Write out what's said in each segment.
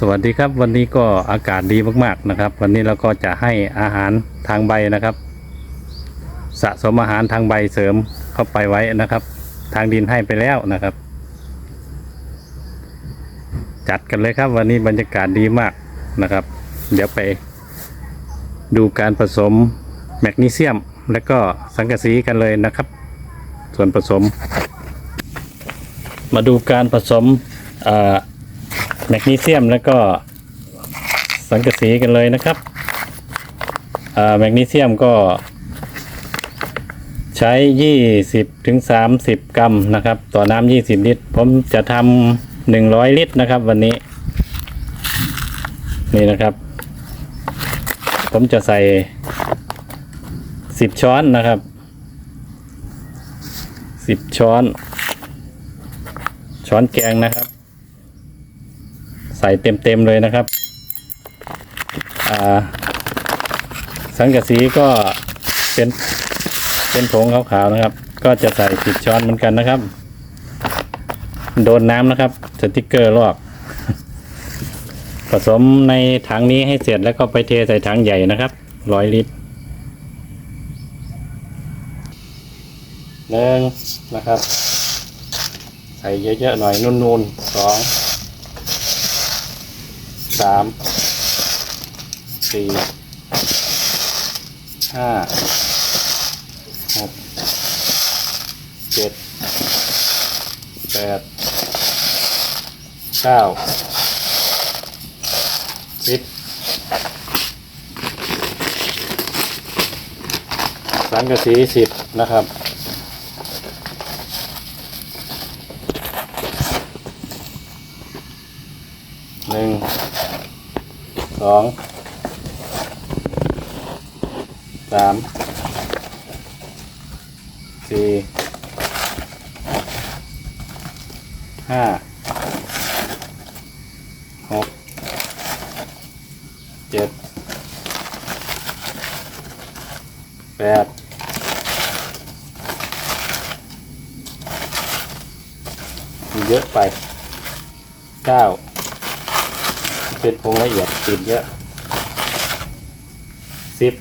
สวัสดีครับวันนี้ก็อากาศดีมากๆนะครับ วันนี้เราก็จะให้อาหารทางใบนะครับ สะสมอาหารทางใบเสริมเข้าไปไว้นะครับ ทางดินให้ไปแล้วนะครับ จัดกันเลยครับ วันนี้บรรยากาศดีมากนะครับ เดี๋ยวไป ดูการผสมแมกนีเซียม และก็สังกะสีกันเลยนะครับ ส่วนผสม มาดูการผสมอ่อ แมกนีเซียมแล้วก็สังกะสีกันเลยนะครับแมกนีเซียมก็ ใช้ 20ถึง30 กรัมนะครับ ต่อน้ำ20 ลิตร ผมจะทำ100 ลิตรนะครับ วันนี้ นี่นะครับ ผมจะใส่ 10 ช้อนนะครับ 10 ช้อน ช้อนแกงนะครับ ส่เต็มๆเลยนะครับอ่าสังกะสีก็เป็นเป็นผงขาวๆนะครับ ก็จะใส่สิบช้อนเหมือนกันนะครับ โดนน้ำนะครับสติกเกอร์ลอก ผสมในถังนี้ให้เสร็จแล้วก็ไปเทใส่ถังใหญ่นะครับร้อยลิตรหนึ่งนะครับ ใส่เยอะๆหน่อยนุ่นๆสอง สามสี่ห้าหกเจ็ดแปดเก้าสิบสังกะสีสิบนะครับ หนึ่งสองสามสี่ห้าหกเจ็ดแปดเยอะไปเก้า เป็นผงละเอียดติดเยอะสิบ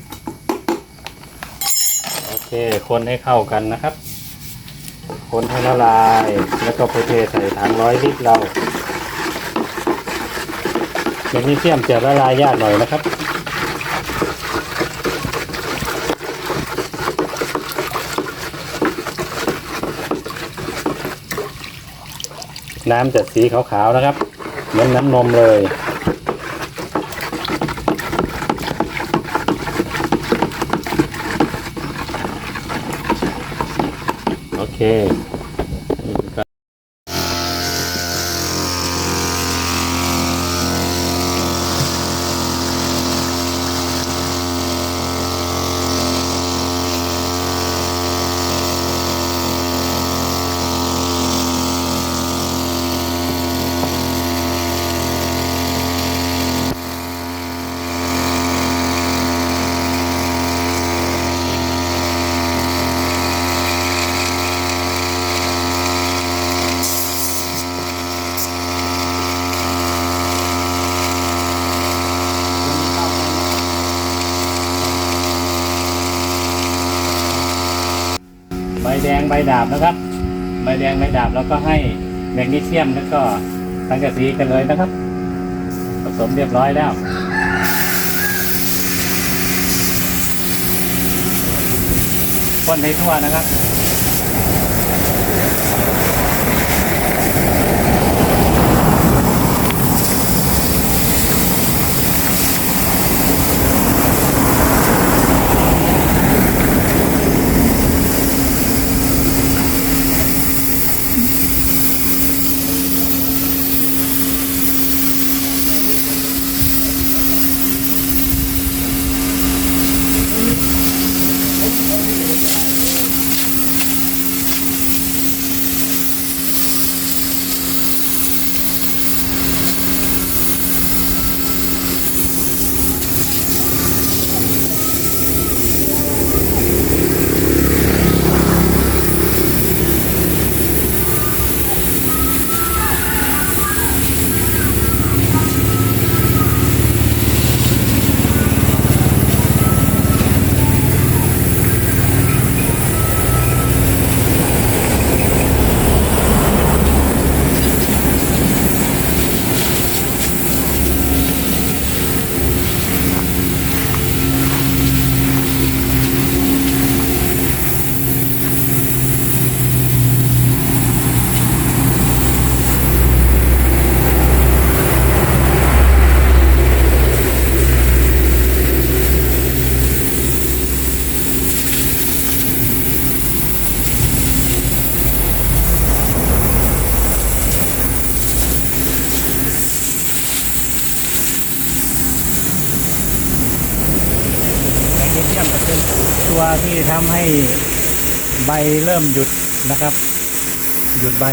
โอเค คนให้เข้ากันนะครับ คนให้ละลาย แล้วก็ไปเทใส่ถังร้อยลิตรเราแมกนีเซียมจะละลายยากหน่อยนะครับน้ำจะสีขาวๆนะครับ เหมือนน้ำนมเลย เค ใบแดงใบดาบนะครับ ใบแดงใบดาบแล้วก็ให้แมกนีเซียมแล้วก็สังกะสีกันเลยนะครับ ผสมเรียบร้อยแล้วคนให้ทั่วนะครับ วที่ทำให้ใบเริ่มหยุดนะครับ หยุดใบ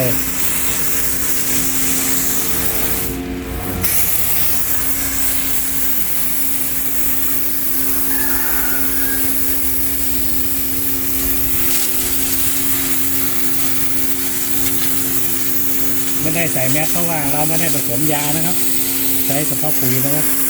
ไม่ได้ใส่แมสเพราะว่าเราไม่ได้ผสมยานะครับ ใช้เฉพาะปุ๋ยนะครับ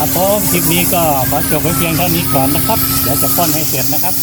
ครับผมคลิปนี้ก็ขอจบไว้เพียงเท่านี้ก่อนนะครับ เดี๋ยวจะป้อนให้เสร็จนะครับ